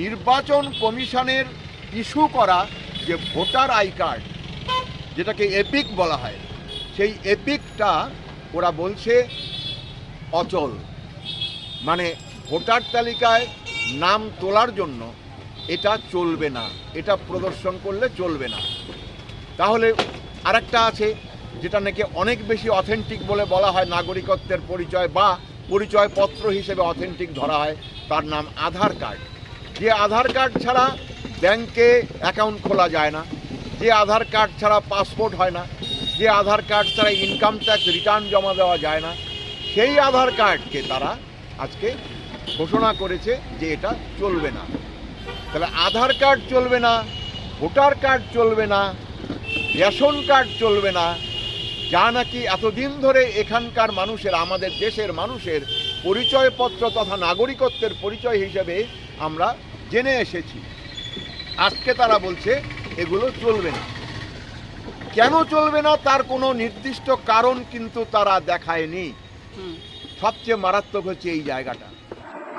নির্বাচন কমিশনের ইস্যু করা যে ভোটার আই কার্ড, যেটাকে এপিক বলা হয়, সেই এপিকটা ওরা বলছে অচল। মানে ভোটার তালিকায় নাম তোলার জন্য এটা চলবে না, এটা প্রদর্শন করলে চলবে না। তাহলে আরেকটা আছে, যেটা নাকি অনেক বেশি অথেন্টিক বলে বলা হয়, নাগরিকত্বের পরিচয় বা পরিচয়পত্র হিসেবে অথেন্টিক ধরা হয়, তার নাম আধার কার্ড। যে আধার কার্ড ছাড়া ব্যাংকে অ্যাকাউন্ট খোলা যায় না, যে আধার কার্ড ছাড়া পাসপোর্ট হয় না, যে আধার কার্ড ছাড়া ইনকাম ট্যাক্স রিটার্ন জমা দেওয়া যায় না, সেই আধার কার্ডকে তারা আজকে ঘোষণা করেছে যে এটা চলবে না। তাহলে আধার কার্ড চলবে না, ভোটার কার্ড চলবে না, রেশন কার্ড চলবে না, যা নাকি এতদিন ধরে এখানকার মানুষের, আমাদের দেশের মানুষের পরিচয়পত্র তথা নাগরিকত্বের পরিচয় হিসেবে আমরা জেনে এসেছি। আজকে তারা বলছে এগুলো চলবে না। কেন চলবে না? তার কোনো নির্দিষ্ট কারণ কিন্তু তারা দেখায়নি। সবচেয়ে মারাত্মক হচ্ছে এই জায়গাটা।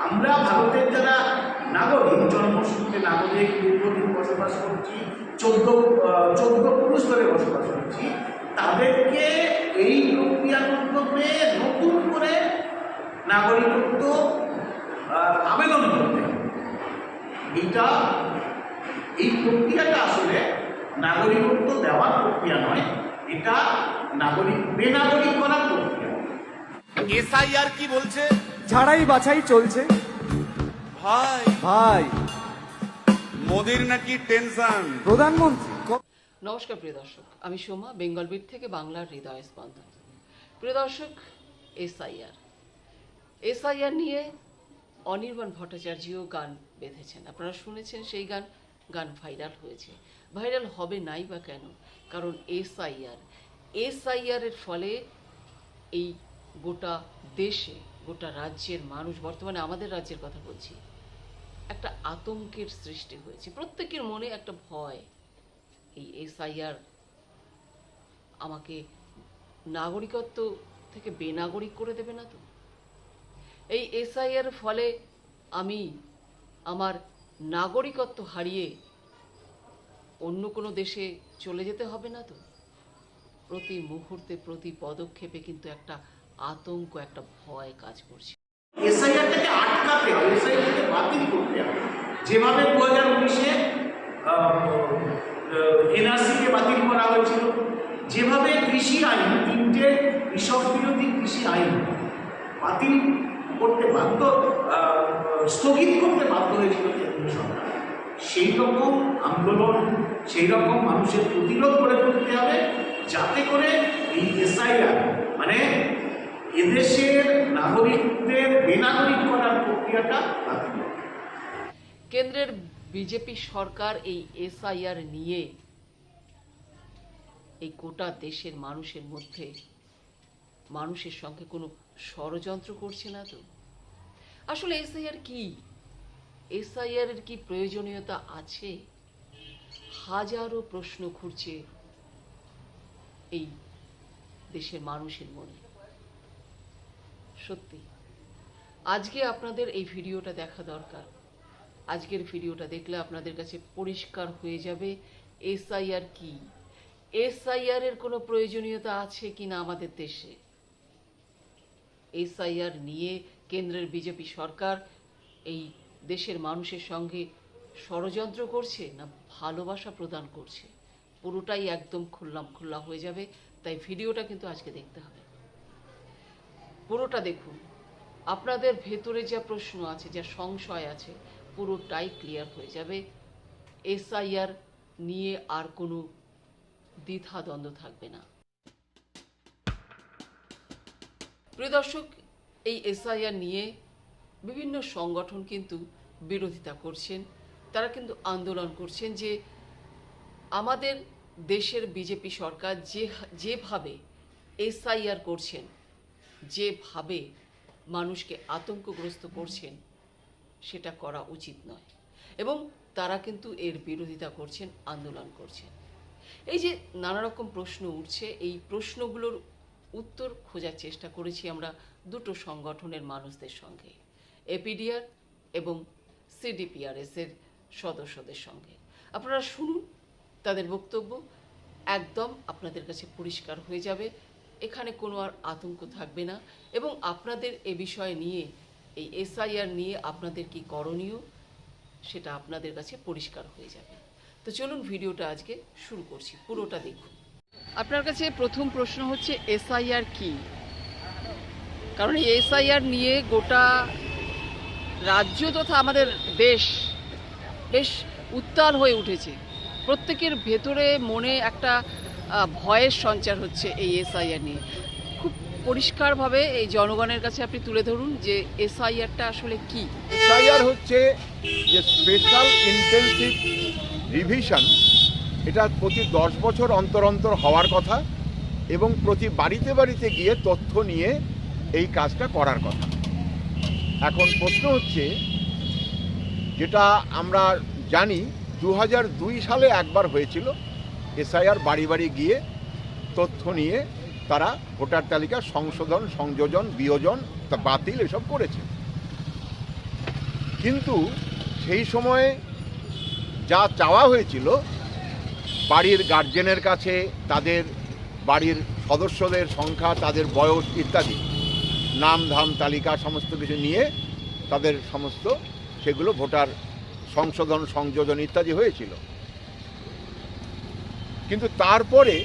আমরা ভারতের যারা নাগরিক জন্মসূত্রে নাগরিক দীর্ঘদিন বসবাস করছি চোদ্দ চোদ্দ পুরুষ ধরে বসবাস করছি তাদেরকে এই প্রক্রিয়ার মাধ্যমে নতুন করে নাগরিকত্ব আবেদন করতে হবে। এইটা এই প্রক্রিয়াটা আসলে নাগরিকত্ব দেওয়ার প্রক্রিয়া নয় এটা নাগরিক বেনাগরিক করার প্রক্রিয়া। এসআইআর কি বলছে? ঝাড়াই বাছাই চলছে। ভাই। ভাই। মোদির নাকি টেনশন। প্রধানমন্ত্রী ক- নমস্কার প্রিয় দর্শক আমি সোমা বেঙ্গল বিট থেকে বাংলার হৃদয় স্পন্দন। প্রিয় দর্শক এসআইআর। এসআইআর নিয়ে অনির্বাণ ভট্টাচার্যও গান বেঁধেছেন। আপনারা শুনেছেন সেই গান গান ভাইরাল হয়েছে। ভাইরাল হবে নাই বা কেন? কারণ এসআইআর এসআইআর এর ফলে এই গোটা দেশে, গোটা রাজ্যের মানুষ, বর্তমানে আমাদের রাজ্যের কথা বলছি, একটা আতঙ্কের সৃষ্টি হয়েছে। প্রত্যেকের মনে একটা ভয়, এই এসআইআর আমাকে নাগরিকত্ব থেকে বেনাগরিক করে দেবে না তো? এই এসআইআর ফলে আমি আমার নাগরিকত্ব হারিয়ে অন্য কোনো দেশে চলে যেতে হবে না তো? প্রতি মুহূর্তে, প্রতি পদক্ষেপে কিন্তু একটা আতঙ্ক, একটা ভয় কাজ করছে। এসআইআরটাকে আটকাতে হবে এসআইআরটাকে বাতিল করতে হবে। যেভাবে দু হাজার উনিশে এনআরসিকে বাতিল করা হয়েছিল, যেভাবে কৃষি আইন, তিনটে কৃষক বিরোধী কৃষি আইন বাতিল করতে বাধ্য স্থগিত করতে বাধ্য হয়েছিল কেন্দ্রীয় সরকার। সেই রকম আন্দোলন, সেই রকম মানুষের প্রতিরোধ করে তুলতে হবে যাতে করে এই এসআইআর মানে এদেশের নাগরিকদের বেনাগরিক করার প্রক্রিয়াটা বাতিল কেন্দ্রের বিজেপি সরকার এই এসআইআর নিয়ে এই গোটা দেশের মানুষের মধ্যে, মানুষের সঙ্গে কোনো ষড়যন্ত্র করছে না তো? আসলে এসআইআর কি? এসআইআর এর কি প্রয়োজনীয়তা আছে? হাজারো প্রশ্ন ঘুরছে এই দেশের মানুষের মনে। সত্যি। আজকে আপনাদের এই ভিডিওটা দেখা দরকার। আজকের ভিডিওটা দেখলে আপনাদের কাছে পরিষ্কার হয়ে যাবে এসআইআর কি। এসআইআর এর কোনো প্রয়োজনীয়তা আছে কিনা আমাদের দেশে? এসআইআর নিয়ে কেন্দ্রের বিজেপি সরকার এই দেশের মানুষের সঙ্গে ষড়যন্ত্র করছে না ভালোবাসা প্রদান করছে? পুরোটাই একদম খুল্লাম খুল্লা হয়ে যাবে, তাই ভিডিওটা কিন্তু আজকে দেখতে হবে। পুরোটা দেখুন। আপনাদের ভেতরে যা প্রশ্ন আছে, যা সংশয় আছে, পুরোটাই ক্লিয়ার হয়ে যাবে। এসআইআর নিয়ে আর কোনো দ্বিধাদ্বন্দ্ব থাকবে না। প্রিয় দর্শক এই এসআইআর নিয়ে বিভিন্ন সংগঠন কিন্তু বিরোধিতা করছেন। তারা কিন্তু আন্দোলন করছেন যে আমাদের দেশের বিজেপি সরকার যে, যেভাবে এসআইআর করছেন, যেভাবে মানুষকে আতঙ্কগ্রস্ত করছেন, সেটা করা উচিত নয়। এবং তারা কিন্তু এর বিরোধিতা করছেন, আন্দোলন করছেন। এই যে নানা রকম প্রশ্ন উঠছে, এই প্রশ্নগুলোর উত্তর খোঁজার চেষ্টা করেছি আমরা দুটো সংগঠনের মানুষদের সঙ্গে, এপিডিআর এবং সিডিপিআরএস এর সদস্যদের সঙ্গে। আপনারা শুনুন, তাদের বক্তব্য একদম আপনাদের কাছে পরিষ্কার হয়ে যাবে, এখানে কোনো আর আতঙ্ক থাকবে না এবং আপনাদের এ বিষয় নিয়ে, এই এসআইআর নিয়ে আপনাদের কি করণীয় সেটা আপনাদের কাছে পরিষ্কার হয়ে যাবে। তো চলুন, ভিডিওটা আজকে শুরু করছি, পুরোটা দেখুন। আপনার কাছে প্রথম প্রশ্ন হচ্ছে এসআইআর কি? কারণ এই এসআইআর নিয়ে গোটা রাজ্য তথা আমাদের দেশ বেশ উত্তাল হয়ে উঠেছে। প্রত্যেকের ভেতরে মনে একটা ভয়ের সঞ্চার হচ্ছে এই এসআইআর নিয়ে। খুব পরিষ্কারভাবে এই জনগণের কাছে আপনি তুলে ধরুন যে এসআইআরটা আসলে কি। এসআইআর হচ্ছে যে স্পেশাল ইন্টেন্সিভ রিভিশন এটা প্রতি দশ বছর অন্তর অন্তর হওয়ার কথা এবং প্রতি বাড়িতে বাড়িতে গিয়ে তথ্য নিয়ে এই কাজটা করার কথা। এখন প্রশ্ন হচ্ছে, যেটা আমরা জানি দু সালে একবার হয়েছিল এসআইআর বাড়ি বাড়ি গিয়ে তথ্য নিয়ে তারা ভোটার তালিকা সংশোধন, সংযোজন, বিয়োজন, তা বাতিল এসব করেছে। কিন্তু সেই সময়ে যা চাওয়া হয়েছিল বাড়ির গার্জেনের কাছে, তাদের বাড়ির সদস্যদের সংখ্যা, তাদের বয়স ইত্যাদি নাম ধাম তালিকা, সমস্ত কিছু নিয়ে তাদের সমস্ত সেগুলো ভোটার সংশোধন, সংযোজন ইত্যাদি হয়েছিল। কিন্তু তারপরে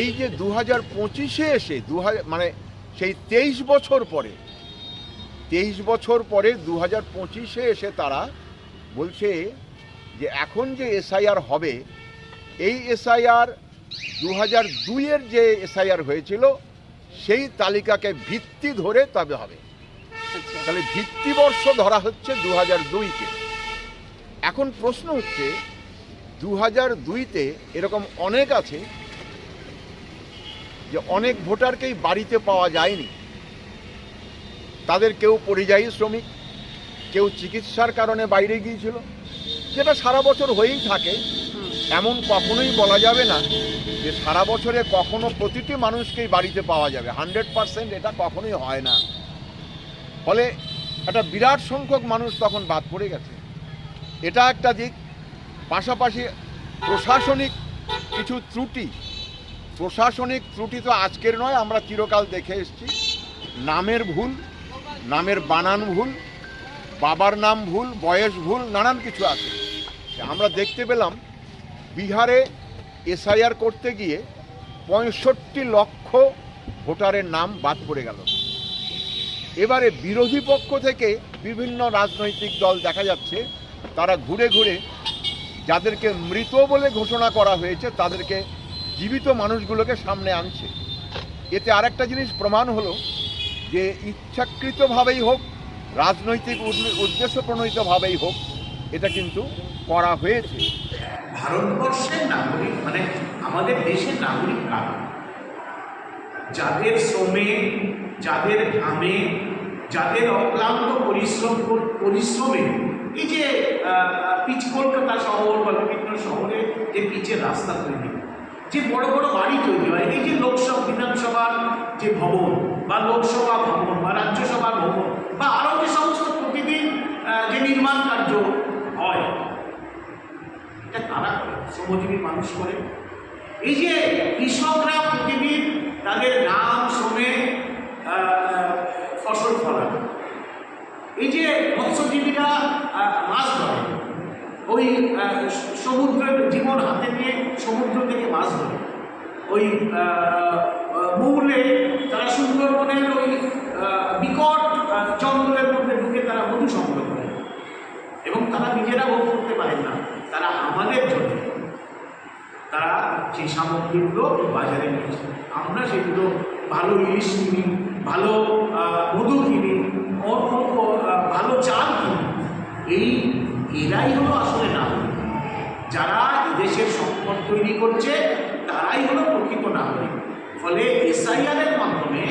এই যে দু হাজার পঁচিশে এসে দু হাজার মানে সেই তেইশ বছর পরে, তেইশ বছর পরে দু হাজার পঁচিশে এসে তারা বলছে যে এখন যে এসআইআর হবে এই এসআইআর দু হাজার দুইয়ের যে এসআইআর হয়েছিল সেই তালিকাকে ভিত্তি ধরে তবে হবে। আচ্ছা। তাহলে ভিত্তিবর্ষ ধরা হচ্ছে দু হাজার দুইকে। এখন প্রশ্ন হচ্ছে দু হাজার দুইতে এরকম অনেক আছে যে অনেক ভোটারকেই বাড়িতে পাওয়া যায়নি। তাদের কেউ পরিযায়ী শ্রমিক কেউ চিকিৎসার কারণে বাইরে গিয়েছিল। যেটা সারা বছর হয়েই থাকে। এমন কখনোই বলা যাবে না যে সারা বছরে কখনো প্রতিটি মানুষকেই বাড়িতে পাওয়া যাবে। হান্ড্রেড পার্সেন্ট এটা কখনোই হয় না। ফলে একটা বিরাট সংখ্যক মানুষ তখন বাদ পড়ে গেছে। এটা একটা দিক। পাশাপাশি প্রশাসনিক কিছু ত্রুটি। প্রশাসনিক ত্রুটি তো আজকের নয় আমরা চিরকাল দেখে এসছি। নামের ভুল নামের বানান ভুল বাবার নাম ভুল বয়স ভুল নানান কিছু আছে। আমরা দেখতে পেলাম বিহারে এসআইআর করতে গিয়ে পঁয়ষট্টি লক্ষ ভোটারের নাম বাদ পড়ে গেল। এবারে বিরোধী পক্ষ থেকে বিভিন্ন রাজনৈতিক দল দেখা যাচ্ছে, তারা ঘুরে ঘুরে যাদেরকে মৃত বলে ঘোষণা করা হয়েছে, তাদেরকে জীবিত মানুষগুলোকে সামনে আনছে। এতে আরেকটা জিনিস প্রমাণ হলো যে ইচ্ছাকৃতভাবেই হোক, রাজনৈতিক উদ্দে- উদ্দেশ্য প্রণোদিতভাবেই হোক, এটা কিন্তু করা হয়েছে। ভারতবর্ষের নাগরিক মানে আমাদের দেশের নাগরিক যাদের শ্রমে, যাদের ঘামে, যাদের অক্লান্ত পরিশ্রম, পরিশ্রমে, এই যে পিচ কলকাতা শহর বা বিভিন্ন শহরে যে পিচের রাস্তা তৈরি, যে বড় বড় বাড়ি তৈরি হয়, এই যে লোকসভা, বিধানসভার যে ভবন বা লোকসভা ভবন বা রাজ্যসভা ভবন বা আরও যে সমস্ত প্রতিদিন আহ, যে নির্মাণ কার্য হয় এটা তারা করে শ্রমজীবী মানুষ করে। এই যে কৃষকরা প্রতিদিন তাদের নাম শ্রমে ফসল ফলান এই যে মৎস্যজীবীরা মাছ ধরে, ওই সমুদ্রের জীবন হাতে নিয়ে সমুদ্র থেকে মাছ ধরে। ওই মৌলে তারা সুন্দরবনের ওই বিকট আহ, জঙ্গলের মধ্যে ঢুকে তারা মধু সংগ্রহ করে এবং তারা নিজেরা ভোগ করতে পারেন না তারা আমাদের জন্য তারা সেই সামগ্রীগুলো বাজারে নিয়েছে আমরা সেগুলো ভালো ইলিশ কিনি, ভালো মধু কিনি ভালো চাল কিনি। এই, এরাই হলো আসলে নাগরিক। যারা দেশের সম্পদ তৈরি করছে, তারাই হলো প্রকৃত নাগরিক। ফলে এসআইআরের মাধ্যমে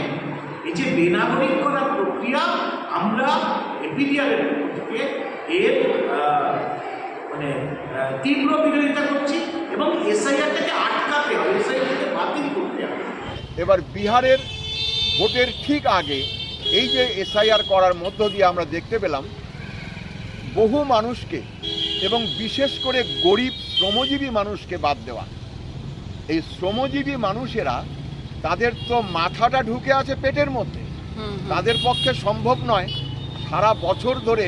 এই যে বেনাগরিক করার প্রক্রিয়া, আমরা এপিডিআরের থেকে এর মানে তীব্র বিরোধিতা করছি এবং এসআইআরটাকে আটকাতে হবে এসআইআরটাকে বাতিল করতে হবে। এবার বিহারের ভোটের ঠিক আগে এই যে এসআইআর করার মধ্য দিয়ে আমরা দেখতে পেলাম বহু মানুষকে এবং বিশেষ করে গরিব শ্রমজীবী মানুষকে বাদ দেওয়া। এই শ্রমজীবী মানুষেরা তাদের তো মাথাটা ঢুকে আছে পেটের মধ্যে। তাদের পক্ষে সম্ভব নয় সারা বছর ধরে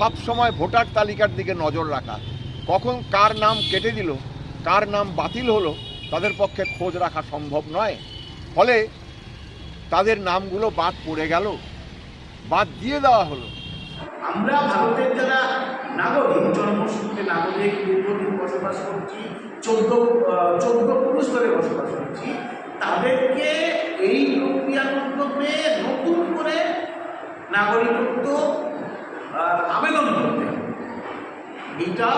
সব সময় ভোটার তালিকার দিকে নজর রাখা। কখন কার নাম কেটে দিল, কার নাম বাতিল হলো, তাদের পক্ষে খোঁজ রাখা সম্ভব নয়। ফলে তাদের নামগুলো বাদ পড়ে গেল, বাদ দিয়ে দেওয়া হলো। আমরা ভারতের যারা নাগরিক, জন্মসূত্রে নাগরিক, দীর্ঘদিন বসবাস করছি, চোদ্দ চোদ্দ পুরুষ ধরে বসবাস করছি, তাদেরকে এই প্রক্রিয়ার মাধ্যমে নতুন করে নাগরিকত্ব আহ, আবেদন করতে। এটা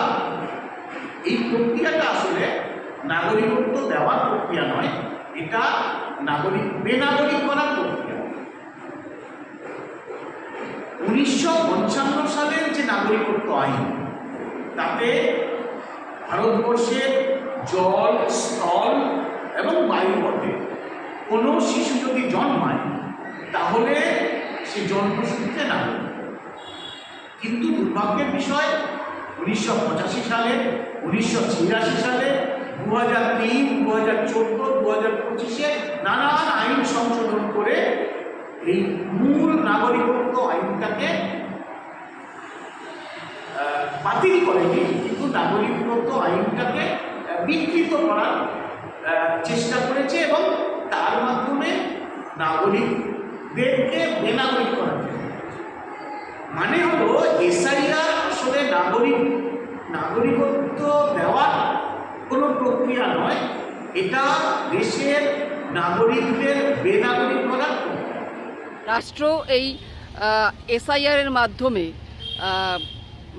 এই প্রক্রিয়াটা আসলে নাগরিকত্ব দেওয়ার প্রক্রিয়া নয় এটা নাগরিক বেনাগরিক করার প্রক্রিয়া। উনিশশো পঞ্চান্ন সালের যে নাগরিকত্ব আইন তাতে ভারতবর্ষের জল স্থল এবং বায়ুপথে কোনো শিশু যদি জন্মায় তাহলে সে জন্মসূত্রে নাগরিক। কিন্তু দুর্ভাগ্যের বিষয়, উনিশশো পঁচাশি সালে, উনিশশো ছিয়াশি সালে দু হাজার তিন দু হাজার চোদ্দ দু হাজার পঁচিশে নানান আইন সংশোধন করে এই মূল নাগরিকত্ব আইনটাকে বাতিল করেনি কিন্তু নাগরিকত্ব আইনটাকে বিকৃত করার চেষ্টা করেছে এবং তার মাধ্যমে নাগরিকদেরকে বেনাগরিক করেছে। মানে হলো এসআইআর আসলে নাগরিক নাগরিকত্ব দেওয়ার কোনো প্রক্রিয়া নয়। এটা দেশের নাগরিকদের বেনাগরিক করার রাষ্ট্র এই এসআইআর এর মাধ্যমে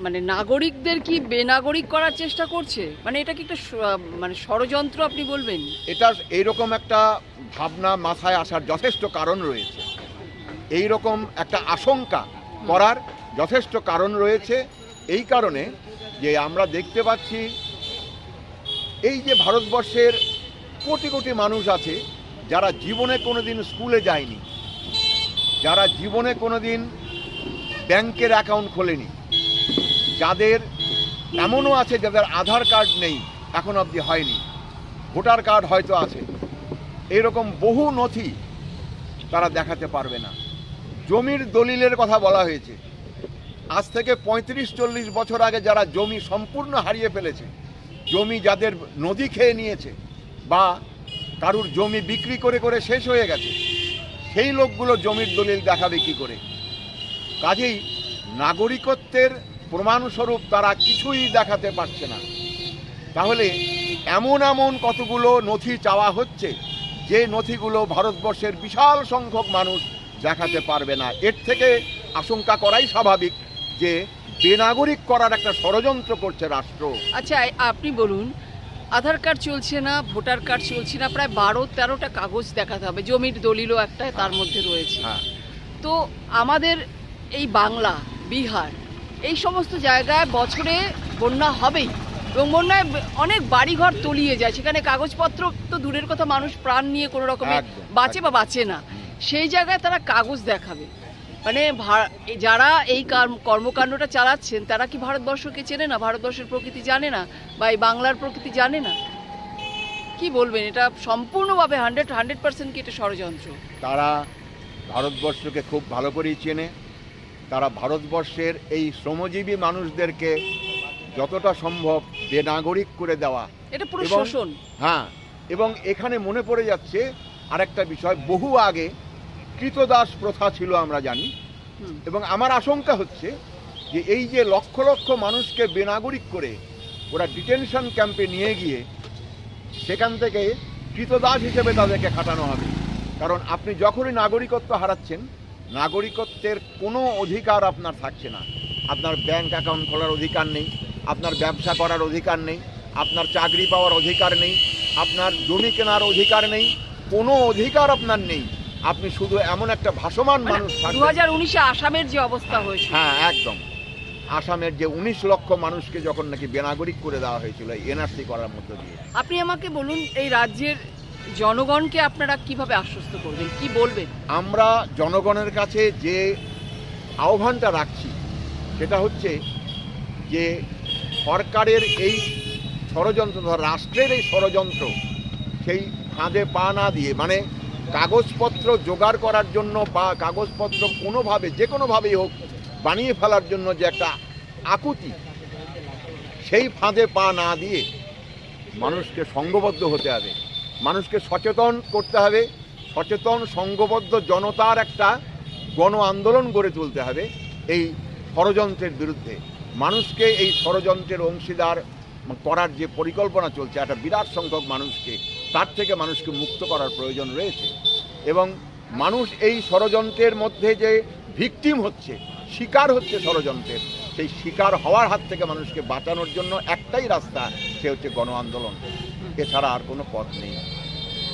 মানে নাগরিকদের কি বেনাগরিক করার চেষ্টা করছে? মানে এটা কি একটা মানে ষড়যন্ত্র আপনি বলবেন? এটা এইরকম একটা ভাবনা মাথায় আসার যথেষ্ট কারণ রয়েছে। এই রকম একটা আশঙ্কা করার যথেষ্ট কারণ রয়েছে। এই কারণে যে আমরা দেখতে পাচ্ছি, এই যে ভারতবর্ষের কোটি কোটি মানুষ আছে, যারা জীবনে কোনোদিন স্কুলে যায়নি, যারা জীবনে কোনোদিন ব্যাংকের অ্যাকাউন্ট খোলেনি, যাদের এমনও আছে যাদের আধার কার্ড নেই, এখন অবধি হয়নি। ভোটার কার্ড হয়তো আছে। এরকম বহু নথি তারা দেখাতে পারবে না। জমির দলিলের কথা বলা হয়েছে। আজ থেকে পঁয়ত্রিশ চল্লিশ বছর আগে যারা জমি সম্পূর্ণ হারিয়ে ফেলেছে, জমি যাদের নদী খেয়ে নিয়েছে বা কারুর জমি বিক্রি করে করে শেষ হয়ে গেছে, সেই লোকগুলো জমির দলিল দেখাবে কি করে? কাজেই নাগরিকত্বের প্রমাণস্বরূপ তারা কিছুই দেখাতে পারছে না। তাহলে এমন এমন কতগুলো নথি চাওয়া হচ্ছে, যে নথিগুলো ভারতবর্ষের বিশাল সংখ্যক মানুষ দেখাতে পারবে না। এর থেকে আশঙ্কা করাই স্বাভাবিক যে বেনাগরিক করার একটা ষড়যন্ত্র করছে রাষ্ট্র। আচ্ছা আপনি বলুন আধার কার্ড চলছে না ভোটার কার্ড চলছে না প্রায় বারো তেরোটা কাগজ দেখাতে হবে জমির দলিলও একটা তার মধ্যে রয়েছে। হ্যাঁ। তো আমাদের এই বাংলা বিহার এই সমস্ত জায়গায় বছরে বন্যা হবেই এবং বন্যায় অনেক বাড়িঘর তলিয়ে যায়। সেখানে কাগজপত্র তো দূরের কথা মানুষ প্রাণ নিয়ে কোনো রকমে একদম, বাঁচে বা বাঁচে না। সেই জায়গায় তারা কাগজ দেখাবে। মানে যারা এই কর্মকাণ্ডটা চালাচ্ছেন তারা কি ভারতবর্ষকে চেনে না? ভারতবর্ষের প্রকৃতি জানে না? বা এই বাংলার প্রকৃতি জানে না? কি বলবেন? এটা সম্পূর্ণভাবে হান্ড্রেড হান্ড্রেড পার্সেন্ট কি এটা ষড়যন্ত্র? তারা ভারতবর্ষকে খুব ভালো করেই চেনে। তারা ভারতবর্ষের এই শ্রমজীবী মানুষদেরকে যতটা সম্ভব বেনাগরিক করে দেওয়া এটা পুরো শোষণ। হ্যাঁ এবং এখানে মনে পড়ে যাচ্ছে আরেকটা বিষয়। বহু আগে কৃতদাস প্রথা ছিল আমরা জানি। এবং আমার আশঙ্কা হচ্ছে যে এই যে লক্ষ লক্ষ মানুষকে বেনাগরিক করে ওরা ডিটেনশন ক্যাম্পে নিয়ে গিয়ে সেখান থেকে কৃতদাস হিসেবে তাদেরকে খাটানো হবে। কারণ আপনি যখনই নাগরিকত্ব হারাচ্ছেন নাগরিকত্বের কোনো অধিকার আপনার থাকছে না। আপনার ব্যাংক অ্যাকাউন্ট খোলার অধিকার নেই আপনার ব্যবসা করার অধিকার নেই আপনার চাকরি পাওয়ার অধিকার নেই আপনার জমি কেনার অধিকার নেই কোনো অধিকার আপনার নেই। আপনি শুধু এমন একটা ভাসমান মানুষ দু হাজার উনিশে আসামের যে অবস্থা হয়েছে। হ্যাঁ একদম। আসামের যে উনিশ লক্ষ মানুষকে যখন নাকি বেনাগরিক করে দেওয়া হয়েছিল এনআরসি করার মধ্য দিয়ে। আপনি আমাকে বলুন এই রাজ্যের জনগণকে আপনারা কীভাবে আশ্বস্ত করবেন? কি বলবেন? আমরা জনগণের কাছে যে আহ্বানটা রাখছি সেটা হচ্ছে যে সরকারের এই ষড়যন্ত্র রাষ্ট্রের এই ষড়যন্ত্র সেই ফাঁদে পা না দিয়ে মানে কাগজপত্র জোগাড় করার জন্য বা কাগজপত্র কোনোভাবে, যে কোনোভাবেই হোক, বানিয়ে ফেলার জন্য যে একটা আকুতি, সেই ফাঁদে পা না দিয়ে মানুষকে সঙ্গবদ্ধ হতে হবে। মানুষকে সচেতন করতে হবে। সচেতন, সঙ্গবদ্ধ জনতার একটা গণ আন্দোলন গড়ে তুলতে হবে এই ষড়যন্ত্রের বিরুদ্ধে। মানুষকে এই ষড়যন্ত্রের অংশীদার করার যে পরিকল্পনা চলছে, একটা বিরাট সংখ্যক মানুষকে তার থেকে মানুষকে মুক্ত করার প্রয়োজন রয়েছে। এবং মানুষ এই ষড়যন্ত্রের মধ্যে যে ভিকটিম হচ্ছে শিকার হচ্ছে ষড়যন্ত্রের সেই শিকার হওয়ার হাত থেকে মানুষকে বাঁচানোর জন্য একটাই রাস্তা সে হচ্ছে গণ আন্দোলন। এছাড়া আর কোনো পথ নেই।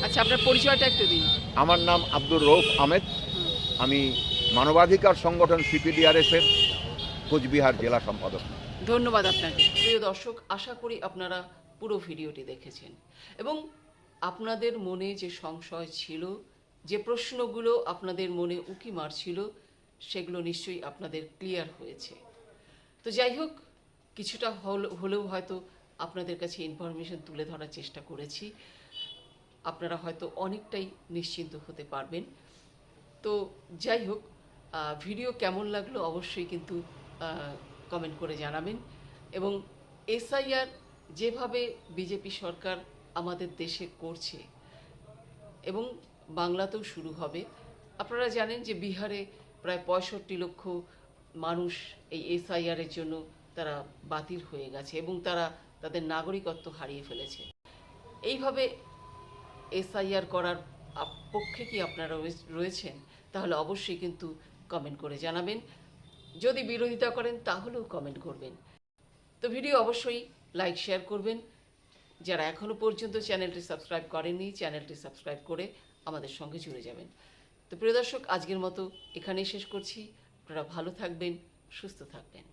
আচ্ছা আপনার পরিচয়টা একটু দিন। আমার নাম আব্দুর রৌফ আহমেদ। আমি মানবাধিকার সংগঠন সিপিডিআরএসের কোচবিহার জেলা সম্পাদক। ধন্যবাদ আপনাকে। প্রিয় দর্শক আশা করি আপনারা পুরো ভিডিওটি দেখেছেন। এবং আপনাদের মনে যে সংশয় ছিল, যে প্রশ্নগুলো আপনাদের মনে উকি মারছিল, সেগুলো নিশ্চয়ই আপনাদের ক্লিয়ার হয়েছে। তো যাই হোক, কিছুটা হল- হলেও হয়তো আপনাদের কাছে ইনফরমেশন তুলে ধরার চেষ্টা করেছি। আপনারা হয়তো অনেকটাই নিশ্চিন্ত হতে পারবেন। তো যাই হোক ভিডিও কেমন লাগল অবশ্যই কিন্তু কমেন্ট করে জানাবেন। এবং এসআইআর যেভাবে বিজেপি সরকার আমাদের দেশে করছে। এবং বাংলাতেও শুরু হবে। আপনারা জানেন যে বিহারে প্রায় পঁয়ষট্টি লক্ষ মানুষ এই এসআইআরের জন্য তারা বাতিল হয়ে গেছে এবং তারা তাদের নাগরিকত্ব হারিয়ে ফেলেছে। এইভাবে এসআইআর করার পক্ষে কি আপনারা রয়ে- রয়েছেন? তাহলে অবশ্যই কিন্তু কমেন্ট করে জানাবেন। যদি বিরোধিতা করেন তাহলেও কমেন্ট করবেন। তো ভিডিও অবশ্যই লাইক শেয়ার করবেন। যারা এখনও পর্যন্ত চ্যানেলটি সাবস্ক্রাইব করেননি, চ্যানেলটি সাবস্ক্রাইব করে আমাদের সঙ্গে জুড়ে যাবেন। তো প্রিয় দর্শক, আজকের মতো এখানেই শেষ করছি। আপনারা ভালো থাকবেন, সুস্থ থাকবেন।